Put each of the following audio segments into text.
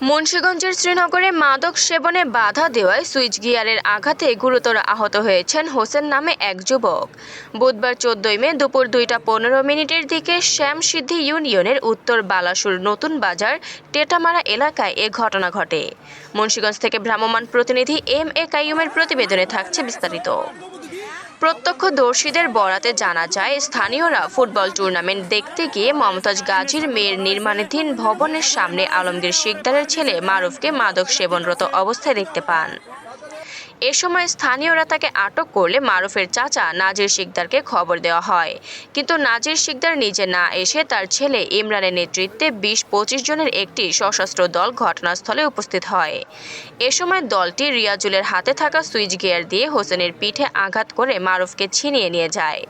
মুন্সিগঞ্জের শ্রীনগরে মাদক সেবনে বাধা দেওয়ায় সুইচ গিয়ারের আঘাতে গুরুতর আহত হয়েছেন হোসেন নামে এক যুবক। বুধবার চোদ্দই মে দুপুর দুইটা পনেরো মিনিটের দিকে শ্যামসিদ্ধি ইউনিয়নের উত্তর বালাসুর নতুন বাজার টেটামারা এলাকায় এ ঘটনা ঘটে। মুন্সিগঞ্জ থেকে ভ্রাম্যমাণ প্রতিনিধি এম এ কাইয়ুমের প্রতিবেদনে থাকছে বিস্তারিত। প্রত্যক্ষদর্শীদের বরাতে জানা যায়, স্থানীয়রা ফুটবল টুর্নামেন্ট দেখতে গিয়ে মমতাজ গাজীর মেয়ের নির্মাণাধীন ভবনের সামনে আলমগীর শিকদারের ছেলে মারুফকে মাদক সেবনরত অবস্থায় দেখতে পান। এ সময় স্থানীয়রা তাকে আটক করলে মারুফের চাচা নাজির শিকদারকে খবর দেওয়া হয়। কিন্তু নাজির শিকদার নিজে না এসে তার ছেলে ইমরানের নেতৃত্বে বিশ পঁচিশ জনের একটি সশস্ত্র দল ঘটনাস্থলে উপস্থিত হয়। এ সময় দলটি রিয়াজুলের হাতে থাকা সুইচ গিয়ার দিয়ে হোসেনের পিঠে আঘাত করে মারুফকে ছিনিয়ে নিয়ে যায়।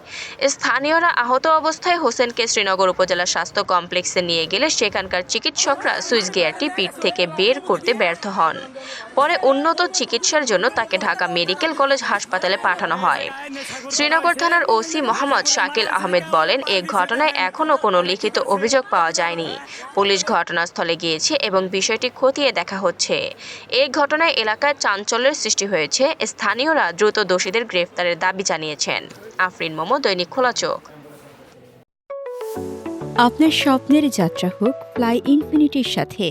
স্থানীয়রা আহত অবস্থায় হোসেনকে শ্রীনগর উপজেলা স্বাস্থ্য কমপ্লেক্সে নিয়ে গেলে সেখানকার চিকিৎসকরা সুইচ গিয়ারটি পিঠ থেকে বের করতে ব্যর্থ হন। পরে উন্নত চিকিৎসার জন্য তাকে ঢাকা মেডিকেল কলেজ হাসপাতালে পাঠানো হয়। শ্রীনগর থানার ওসি মোহাম্মদ শাকিল আহমেদ বলেন, এ ঘটনায় এখনও কোনো লিখিত অভিযোগ পাওয়া যায়নি। পুলিশ ঘটনাস্থলে গিয়েছে এবং বিষয়টি খতিয়ে দেখা হচ্ছে। এই ঘটনায় এলাকায় চাঞ্চল্যের সৃষ্টি হয়েছে। স্থানীয়রা দ্রুত দোষীদের গ্রেফতারের দাবি জানিয়েছেন। আফরিন মোমো, দৈনিক খোলা চোখ। আপনার স্বপ্নের যাত্রা হোক, ফ্লাই ইনফিনিটির সাথে।